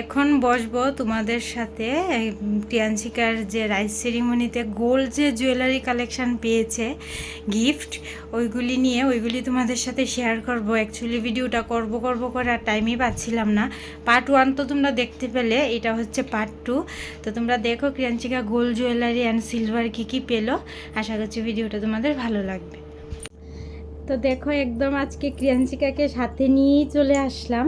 এখন বসবো তোমাদের সাথে, এই প্রিয়াঞ্চিকার যে রাইস সেরিমনিতে গোল্ড যে জুয়েলারি কালেকশন পেয়েছে গিফট ওইগুলি নিয়ে, ওইগুলি তোমাদের সাথে শেয়ার করব। অ্যাকচুয়ালি ভিডিওটা করব করব করে আর টাইমই পাচ্ছিলাম না। পার্ট ওয়ান তো তোমরা দেখতে পেলে, এটা হচ্ছে পার্ট টু তো তোমরা দেখো Priyanchika gold jewellery and silver কী কী পেল। আশা করছি ভিডিওটা তোমাদের ভালো লাগবে। তো দেখো একদম আজকে ক্রিয়াঞ্চিকাকে সাথে নিয়েই চলে আসলাম।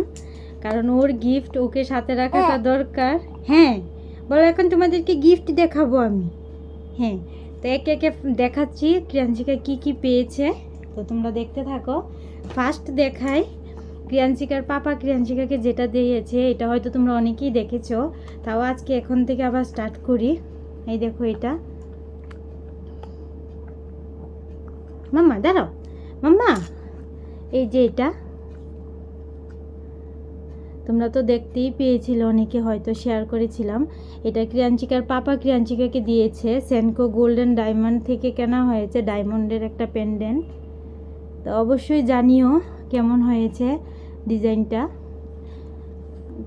কারণ ওর গিফট ওকে সাথে রাখাটা দরকার। হ্যাঁ বলো এখন তোমাদেরকে গিফট দেখাবো আমি। হ্যাঁ তো একে একে দেখাচ্ছি। ক্রিয়াঞ্চিকা কি কি পেয়েছে? তো তোমরা দেখতে থাকো। ফার্স্ট দেখাই ক্রিয়াঞ্চিকার পাপা ক্রিয়াঞ্চিকাকে যেটা দিয়েছে এটা হয়তো তোমরা অনেকেই দেখেছ। তাও আজকে এখন থেকে আবার স্টার্ট করি। এই দেখো এটা। মাম্মা দাঁড়াও। মাম্মা এই যে এটা। তোমরা তো দেখতেই পেয়েছিলে, অনেকে হয়তো শেয়ার করেছিলাম। এটা ক্রিয়াঞ্চিকার পাপা ক্রিয়াঞ্চিকাকে দিয়েছে। সেনকো গোল্ডেন ডায়মন্ড থেকে কেনা হয়েছে ডায়মন্ডের একটা পেন্ডেন্ট তো অবশ্যই জানিও কেমন হয়েছে ডিজাইনটা।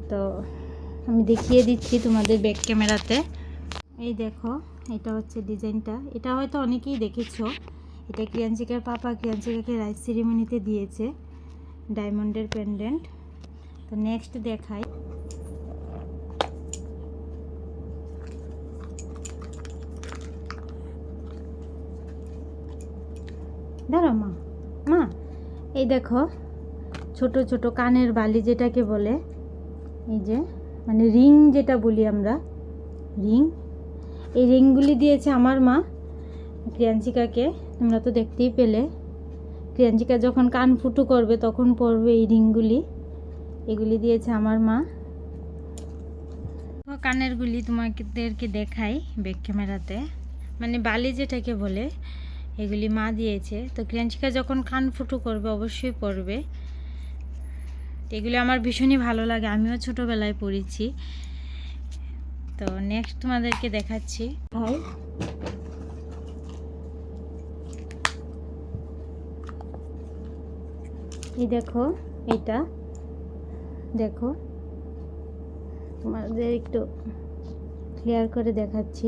তো আমি দেখিয়ে দিচ্ছি তোমাদের ব্যাক ক্যামেরাতে এই দেখো, এটা হচ্ছে ডিজাইনটা। এটা হয়তো অনেকেই দেখেছ। এটা ক্রিয়াঞ্চিকার পাপা ক্রিয়াঞ্চিকাকে রাইস সেরিমনিতে দিয়েছে ডায়মন্ডের পেন্ডেন্ট তো নেক্সট দেখাই। দাঁড়াও মা মা, এই দেখো, ছোট ছোট কানের বালি যেটাকে বলে, এই যে মানে রিং যেটা বলি আমরা, রিং, এই রিংগুলি দিয়েছে আমার মা, ক্রিয়াঞ্চিকাকে, তোমরা তো দেখতেই পেলে। ক্রিয়াঞ্চিকা যখন কান ফুটু করবে, তখন পরবে এই রিংগুলি। এগুলি দিয়েছে আমার মা। কানেরগুলি তোমাদেরকে দেখাই ব্যাক ক্যামেরাতে মানে বালি যেটাকে বলে এগুলি মা দিয়েছে। তো ক্রিয়াঞ্চিকা যখন কান ফুটু করবে অবশ্যই পরবে। এগুলি আমার ভীষণই ভালো লাগে আমিও ছোটোবেলায় পড়েছি। তো নেক্সট তোমাদেরকে দেখাচ্ছি। ভাই। এই দেখো এটা। দেখো, তোমাদের একটু ক্লিয়ার করে দেখাচ্ছি।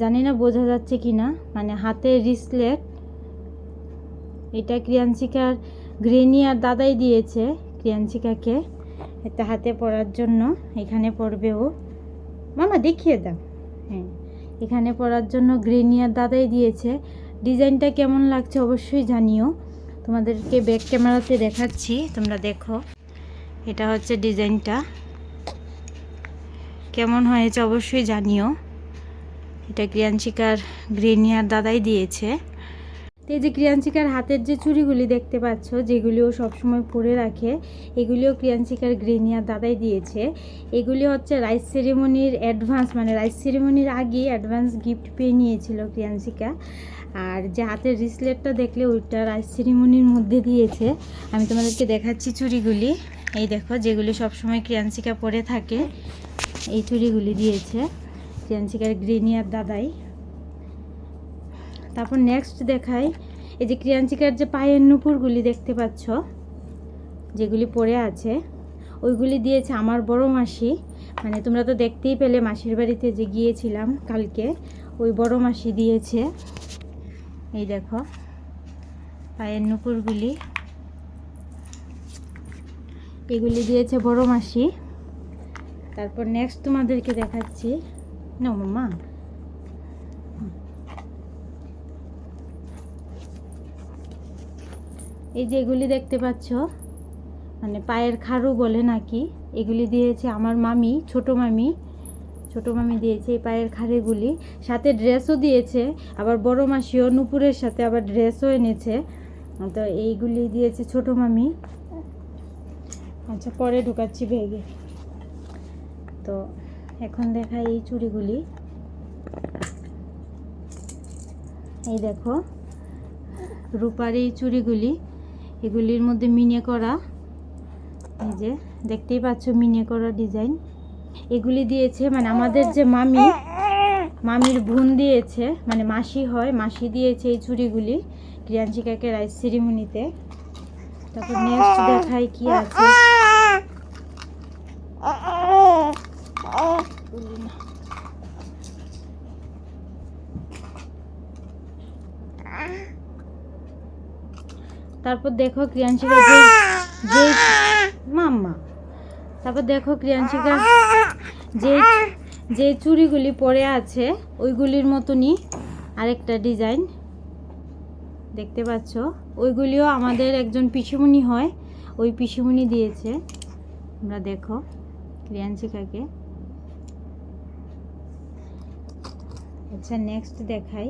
জানি না বোঝা যাচ্ছে কি না মানে হাতের রিসলেট এটা ক্রিয়াঞ্চিকার গ্রেনি আর দাদাই দিয়েছে ক্রিয়াঞ্চিকাকে এটা হাতে পরার জন্য, এখানে পড়বে ও। মামা, দেখিয়ে দাও। হ্যাঁ এখানে পরার জন্য গ্রেনি আর দাদাই দিয়েছে। ডিজাইনটা কেমন লাগছে অবশ্যই জানিও। তোমাদেরকে ব্যাক ক্যামেরাতে দেখাচ্ছি, তোমরা দেখো। এটা হচ্ছে ডিজাইনটা। কেমন হয়েছে অবশ্যই জানিও। এটা ক্রিয়াঞ্চিকার গ্রেনিয়ার দাদাই দিয়েছে। এই যে ক্রিয়াঞ্চিকার হাতের যে চুড়িগুলি দেখতে পাচ্ছ, যেগুলিও সবসময় পরে রাখে, এগুলিও ক্রিয়াঞ্চিকার গ্রেনিয়ার দাদাই দিয়েছে। এগুলি হচ্ছে রাইস সেরিমনির অ্যাডভান্স মানে রাইস সেরিমনির আগে অ্যাডভান্স গিফট পেয়ে নিয়েছিল ক্রিয়াঞ্চিকা আর যে হাতের রিসলেটটা দেখলে ওইটা রাইস সেরিমনির মধ্যে দিয়েছে। আমি তোমাদেরকে দেখাচ্ছি চুড়িগুলি। এই দেখো, যেগুলি সবসময় ক্রিয়াঞ্চিকা পরে থাকে, এই চুড়িগুলি দিয়েছে ক্রিয়াঞ্চিকার গ্রেনিয়ার দাদাই। তারপর নেক্সট দেখাই, এই যে ক্রিয়াঞ্চিকার যে পায়ের নুপুরগুলি দেখতে পাচ্ছ, যেগুলি পরে আছে, ওইগুলি দিয়েছে আমার বড় মাসি। মানে তোমরা তো দেখতেই পেলে মাসির বাড়িতে যে গিয়েছিলাম কালকে, ওই বড় মাসি দিয়েছে। এই দেখো, পায়ের নুপুরগুলি এগুলি দিয়েছে বড় মাসি। তারপর নেক্সট তোমাদেরকে দেখাচ্ছি। না মামা এই যে এগুলি দেখতে পাচ্ছ মানে পায়ের খাড়ু বলে নাকি, এগুলি দিয়েছে আমার মামি, ছোট মামি। ছোট মামি দিয়েছে এই পায়ের খাড়িগুলি। সাথে ড্রেসও দিয়েছে, আবার বড় মাসিও নুপুরের সাথে আবার ড্রেসও এনেছে। তো এইগুলি দিয়েছে ছোট মামি। আচ্ছা পরে ঢুকাচ্ছি ব্যাগে তো এখন দেখাই এই চুড়িগুলি। এই দেখো, রূপার এই চুড়িগুলি, এগুলির মধ্যে মিনে করা। এই যে, দেখতেই পাচ্ছ মিনে করা ডিজাইন। এগুলি দিয়েছে মানে আমাদের যে মামি, মামির বোন দিয়েছে মানে মাসি হয়, মাসি দিয়েছে এই চুড়িগুলি ক্রিয়াঞ্চিকাকে রাইস সেরিমনিতে। তারপর নেক্সট দেখাই কি আছে। তারপর দেখো ক্রিয়াংশিকা যে যে মাম্মা। তারপর দেখো ক্রিয়াংশিকা যে যে চুড়িগুলি পরে আছে, ওইগুলির মতনই আরেকটা ডিজাইন। দেখতে পাচ্ছ? ওইগুলিও আমাদের একজন পিসুমণি হয়, ওই পিসুমণি দিয়েছে। আমরা দেখো, ক্রিয়াঞ্চিকাকে। আচ্ছা নেক্সট দেখাই।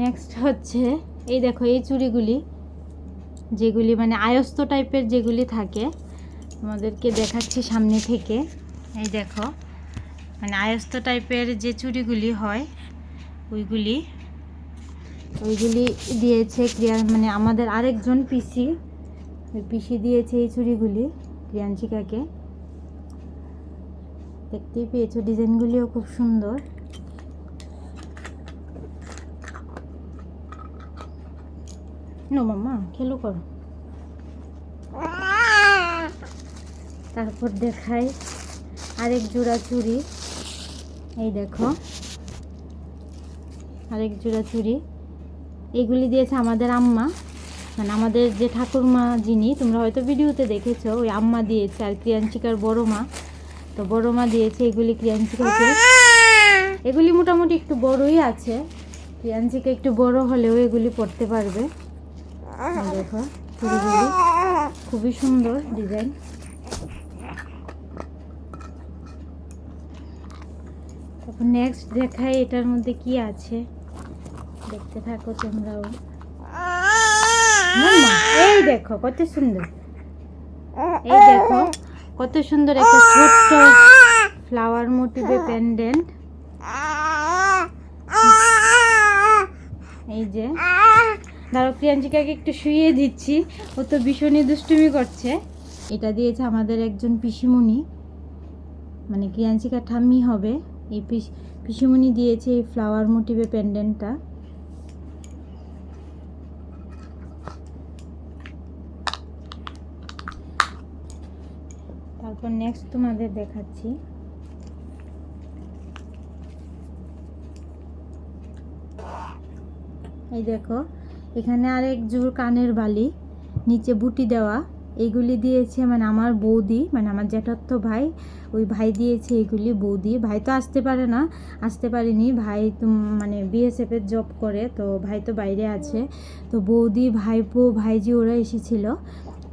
নেক্সট হচ্ছে, এই দেখো, এই চুড়িগুলি, যেগুলি মানে আয়স্ত টাইপের যেগুলি থাকে তোমাদেরকে দেখাচ্ছি সামনে থেকে। এই দেখো মানে আয়স্ত টাইপের যে চুড়িগুলি হয়, ওইগুলি। ওইগুলি দিয়েছে ক্রিয়া মানে আমাদের আরেকজন পিসি পিসি দিয়েছে এই চুড়িগুলি, ক্রিয়াঞ্চিকাকে। দেখতেই পেয়েছ, ডিজাইনগুলিও খুব সুন্দর। নো মাম্মা, খেলো করো। তারপর দেখাই আরেক জোড়া চুড়ি। এই দেখো। আরেক জোড়া চুড়ি। এগুলি দিয়েছে আমাদের আম্মা। মানে আমাদের যে ঠাকুরমা যিনি, তোমরা হয়তো ভিডিওতে দেখেছ, ওই আম্মা দিয়েছে আর ক্রিয়াঞ্চিকার বড় মা। তো বড় মা দিয়েছে এগুলি ক্রিয়াঞ্চিকাকে এগুলি মোটামুটি একটু বড়ই আছে। ক্রিয়াঞ্চিকা একটু বড় হলেও এগুলি পড়তে পারবে। দেখো, চুড়িগুলি। খুবই সুন্দর ডিজাইন। নেক্সট দেখাই এটার মধ্যে কি আছে। দেখতে থাকো তোমরাও। এই দেখো, কত সুন্দর। এই দেখো, কত সুন্দর একটা ছোট্ট ফ্লাওয়ার মোটিভে পেন্ডেন্ট এই যে ধরো প্রিয়াঞ্চিকাকে একটু শুইয়ে দিচ্ছি। ও তো ভীষণই দুষ্টুমি করছে। এটা দিয়েছে আমাদের একজন পিসিমণি মানে ক্রিয়াঞ্চিকা ঠাম্মি হবে। এই পিস, পিসিমণি দিয়েছে এই ফ্লাওয়ার মোটিভে পেন্ডেন্টটা তারপর নেক্সট তোমাদের দেখাচ্ছি। এই দেখো, এখানে আরেক জোর কানের বালি, নিচে বুটি দেওয়া। এইগুলি দিয়েছে মানে আমার বৌদি মানে আমার জ্যাঠাত্ত ভাই, ওই ভাই দিয়েছে এইগুলি বৌদি। ভাই তো আসতে পারে না, আসতে পারেনি। ভাই তো মানে বিএসএফের জব করে, তো ভাই তো বাইরে আছে। তো বৌদি, ভাইপো, ভাইজি ওরা এসেছিল।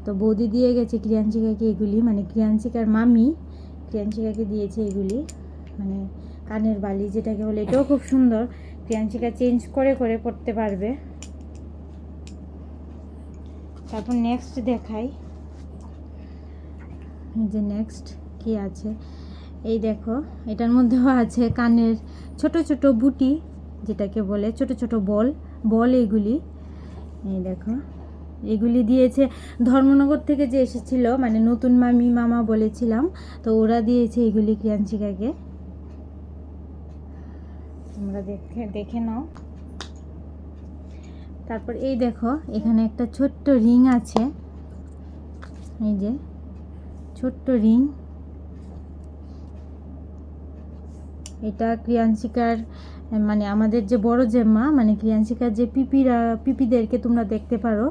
তো বৌদি দিয়ে গেছে ক্রিয়াঞ্চিকাকে এগুলি মানে ক্রিয়াঞ্চিকার মামি ক্রিয়াঞ্চিকাকে দিয়েছে এগুলি মানে কানের বালি যেটাকে বলে, এটাও খুব সুন্দর। ক্রিয়াঞ্চিকা চেঞ্জ করে করে পড়তে পারবে। তারপর নেক্সট দেখাই। যে নেক্সট কি আছে? এই দেখো, এটার মধ্যেও আছে কানের ছোট ছোট বুটি, যেটাকে বলে ছোট ছোট বল বল এগুলি। এই দেখো, এগুলি দিয়েছে, ধর্মনগর থেকে যে এসেছিল মানে নতুন মামি, মামা বলেছিলাম, তো ওরা দিয়েছে এগুলি ক্রিয়াঞ্চিকাকে। তোমরা দেখে দেখে নাও। তারপর এই দেখো, এখানে একটা ছোট্ট রিং আছে। এই যে ছোট্ট রিং। এটা ক্রিয়াঞ্চিকার মানে আমাদের যে বড় জেম্মা মানে ক্রিয়াঞ্চিকার যে পিপিরা, পিপিদেরকে তোমরা দেখতে পারো,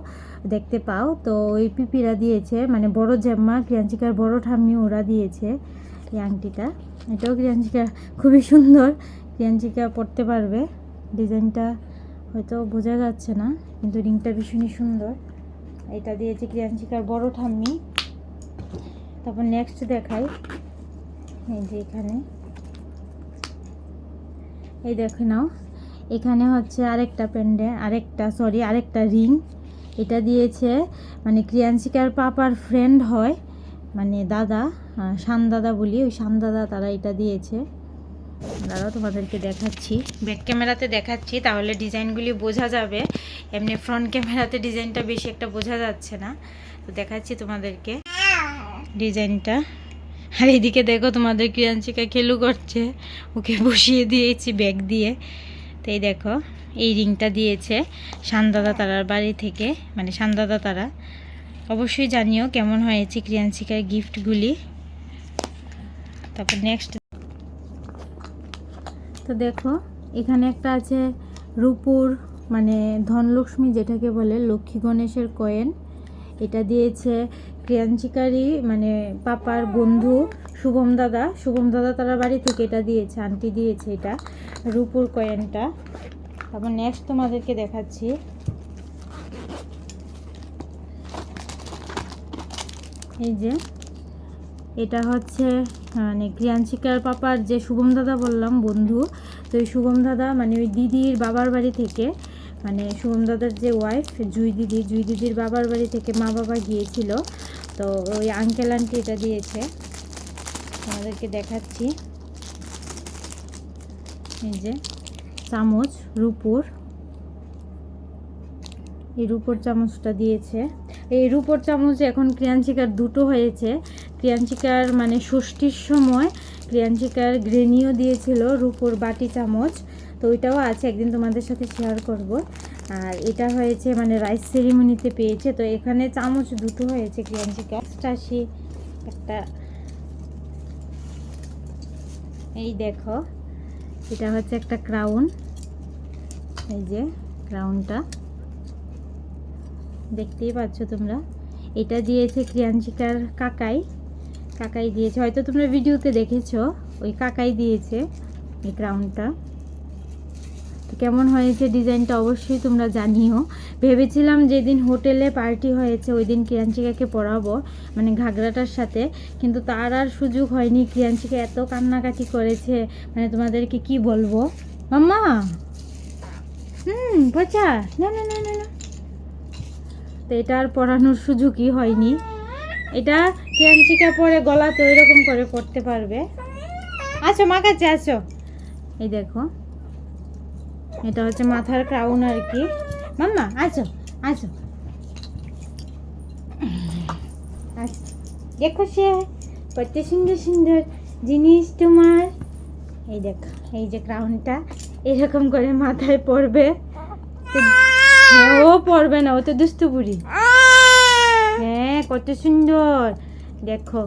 দেখতে পাও। তো ওই পিপিরা দিয়েছে মানে বড় জেম্মা ক্রিয়াঞ্চিকার বড় ঠাম্মি, ওরা দিয়েছে এই আংটিটা। এটাও ক্রিয়াঞ্চিকা খুবই সুন্দর। ক্রিয়াঞ্চিকা পড়তে পারবে। ডিজাইনটা হয়তো বোঝা যাচ্ছে না, কিন্তু রিংটা ভীষণই সুন্দর। এটা দিয়েছে ক্রিয়াঞ্চিকার বড় ঠাম্মি। তারপর নেক্সট দেখাই। এই যে এখানে। এই দেখে নাও। এখানে হচ্ছে আরেকটা প্যান্ডে, আরেকটা সরি আরেকটা রিং। এটা দিয়েছে মানে ক্রিয়াঞ্চিকার পাপার ফ্রেন্ড হয় মানে দাদা শান দাদা বলি, ওই শান দাদা তারা এটা দিয়েছে। দাদা, তোমাদেরকে দেখাচ্ছি। ব্যাক ক্যামেরাতে দেখাচ্ছি, তাহলে ডিজাইনগুলি বোঝা যাবে। এমনি ফ্রন্ট ক্যামেরাতে ডিজাইনটা বেশি একটা বোঝা যাচ্ছে না। তো দেখাচ্ছি তোমাদেরকে। ডিজাইনটা। আর এদিকে দেখো তোমাদের ক্রিয়াঞ্চিকা খেলু করছে। ওকে বসিয়ে দিয়েছি ব্যাগ দিয়ে। তো এই দেখো, এই রিংটা দিয়েছে সান্দাদা তারার বাড়ি থেকে। মানে সান্দাদা তারা। অবশ্যই জানিও কেমন হয়েছে ক্রিয়ান্সিকার গিফটগুলি। তারপর নেক্সট তো দেখো, এখানে একটা আছে রূপুর মানে ধনলক্ষ্মী যেটাকে বলে লক্ষ্মী গণেশের কয়েন এটা দিয়েছে ক্রিয়াঞ্চিকারই মানে পাপার বন্ধু শুভম দাদা। শুভম দাদা তারা বাড়ি থেকে এটা দিয়েছে, আন্টি দিয়েছে এটা, রূপুর কয়েনটা। তারপর নেক্সট তোমাদেরকে দেখাচ্ছি। এই যে, এটা হচ্ছে মানে ক্রিয়াঞ্চিকার পাপার যে শুভম দাদা বললাম, বন্ধু। তো এই শুভম দাদা মানে ওই দিদির বাবার বাড়ি থেকে মানে শুভম দাদার যে ওয়াইফ জুই দিদি, জুই দিদির বাবার বাড়ি থেকে মা বাবা গিয়েছিল। তো ওই আঙ্কেল আন্টি এটা দিয়েছে। আমাদেরকে দেখাচ্ছি। এই যে, চামচ, রূপোর। এই রূপোর চামচটা দিয়েছে। এই রূপোর চামচ এখন ক্রিয়াঞ্চিকার দুটো হয়েছে। ক্রিয়াঞ্চিকার মানে ষষ্ঠীর সময় ক্রিয়াঞ্চিকার গ্রেনিও দিয়েছিল রূপোর বাটি চামচ। তো ওইটাও আছে, একদিন তোমাদের সাথে শেয়ার করব। আর এটা হয়েছে মানে রাইস সেরিমনিতে পেয়েছে। তো এখানে চামচ দুটো হয়েছে ক্রিয়াঞ্চিকা আসি, একটা এই দেখো, এটা হচ্ছে একটা ক্রাউন এই যে ক্রাউনটা দেখতেই পাচ্ছ তোমরা? এটা দিয়েছে ক্রিয়াঞ্চিকার কাকাই। কাকাই দিয়েছে। হয়তো তোমরা ভিডিওতে দেখেছ, ওই কাকাই দিয়েছে এই ক্রাউনটা কেমন হয়েছে ডিজাইনটা অবশ্যই তোমরা জানিও। ভেবেছিলাম যেদিন হোটেলে পার্টি হয়েছে ওই দিন ক্রিয়াঞ্চিকাকে পড়াবো মানে ঘাগরাটার সাথে। কিন্তু তার আর সুযোগ হয়নি। ক্রিয়াঞ্চিকা এত কান্নাকাটি করেছে মানে তোমাদেরকে কি বলব? মাম্মা! হুম, পচা! না না না না তো এটা আর পরানোর সুযোগই হয়নি। এটা ক্রিয়াঞ্চিকা পরে গলা তো এরকম করে পড়তে পারবে। আছো মা কাছে আছো। এই দেখো। এটা হচ্ছে মাথার ক্রাউন আর কি। মাম্মা আছো আচ্ছা দেখো সে কত সুন্দর সুন্দর জিনিস তোমার। এই দেখো এই যে ক্রাউনটা এরকম করে মাথায় পড়বে হ্যাঁ, ও পড়বে না ও তো বুড়ি হ্যাঁ কত সুন্দর। দেখো।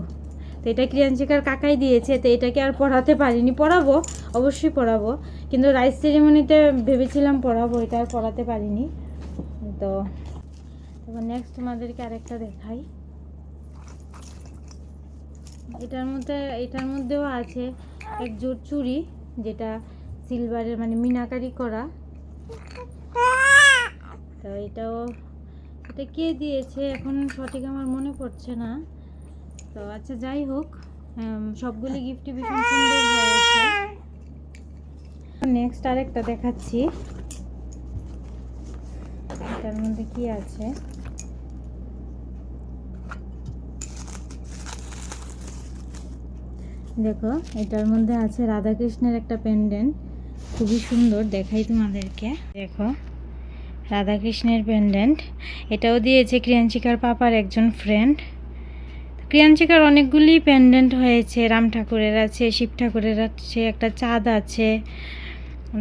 তো এটা ক্রিয়াঞ্চিকার কাকাই দিয়েছে, তো এটাকে আর পড়াতে পারিনি। পড়াবো, অবশ্যই পড়াবো। কিন্তু রাইস সেরিমনিতে ভেবেছিলাম পড়াবো, এটা আর পড়াতে পারিনি। তো নেক্সট তোমাদেরকে আরেকটা দেখাই। এটার মধ্যে, এটার মধ্যেও আছে এক জোর চুড়ি, যেটা সিলভারের মানে মিনাকারি করা। তো এটাও, এটা কে দিয়েছে? এখন সঠিক আমার মনে পড়ছে না। তো আচ্ছা যাই হোক সবগুলি গিফটই ভীষণ সুন্দর হয়েছে। নেক্সট আরেকটা দেখাচ্ছি। এটার মধ্যে কি আছে? দেখো, এটার মধ্যে আছে রাধাকৃষ্ণের একটা পেন্ডেন্ট খুবই সুন্দর, দেখাই তোমাদেরকে। দেখো, রাধাকৃষ্ণের পেন্ডেন্ট এটাও দিয়েছে ক্রিয়াঞ্চিকার পাপার একজন ফ্রেন্ড ক্রিয়াঞ্চিকার অনেকগুলি পেন্ডেন্ট হয়েছে, রাম ঠাকুরের আছে, শিব ঠাকুরের আছে, একটা চাঁদ আছে,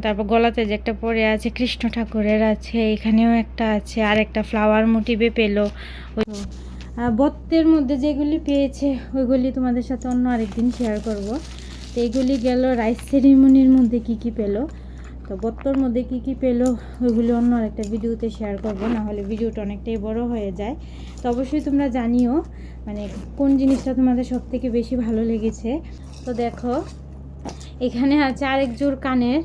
তারপর গলাতে যে একটা পরে আছে, কৃষ্ণ ঠাকুরের আছে, এখানেও একটা আছে আর একটা ফ্লাওয়ার মোটিভে পেল বত্তের মধ্যে যেগুলি পেয়েছে, ওইগুলি তোমাদের সাথে অন্য আরেকদিন শেয়ার করব। তো এইগুলি গেল রাইস সেরিমনির মধ্যে কি কি পেল? তো বত্তর মধ্যে কি কি পেল, ওইগুলো অন্য আরেকটা ভিডিওতে শেয়ার করব, নাহলে ভিডিওটা অনেকটাই বড় হয়ে যায়। তো অবশ্যই তোমরা জানিও মানে কোন জিনিসটা তোমাদের সব থেকে বেশি ভালো লেগেছে। তো দেখো, এখানে আছে আরেক জোর কানের,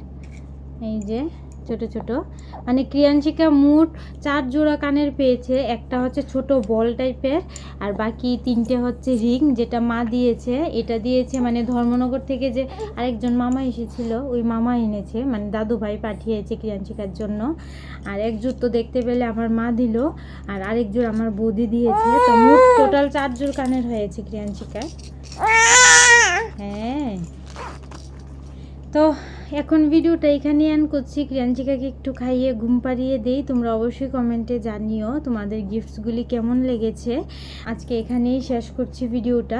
এই যে ছোট ছোট। মানে ক্রিয়াঞ্চিকা মোট চার জোড়া কানের পেয়েছে। একটা হচ্ছে ছোট বল টাইপের, আর বাকি তিনটে হচ্ছে রিং যেটা মা দিয়েছে। এটা দিয়েছে মানে ধর্মনগর থেকে যে আরেকজন মামা এসেছিল, ওই মামা এনেছে মানে দাদু ভাই পাঠিয়েছে ক্রিয়াঞ্চিকার জন্য। আর এক জোর তো দেখতে পেলে আমার মা দিল, আর আরেক জোর আমার বৌদি দিয়েছে। তো মোট টোটাল চার জোর কানের হয়েছে ক্রিয়াঞ্চিকার হ্যাঁ। তো এখন ভিডিওটা এখানে অ্যান করছি। ক্রিয়াঞ্চিকাকে একটু খাইয়ে ঘুম পাড়িয়ে দেই। তোমরা অবশ্যই কমেন্টে জানিও তোমাদের গিফটসগুলি কেমন লেগেছে। আজকে এখানেই শেষ করছি ভিডিওটা।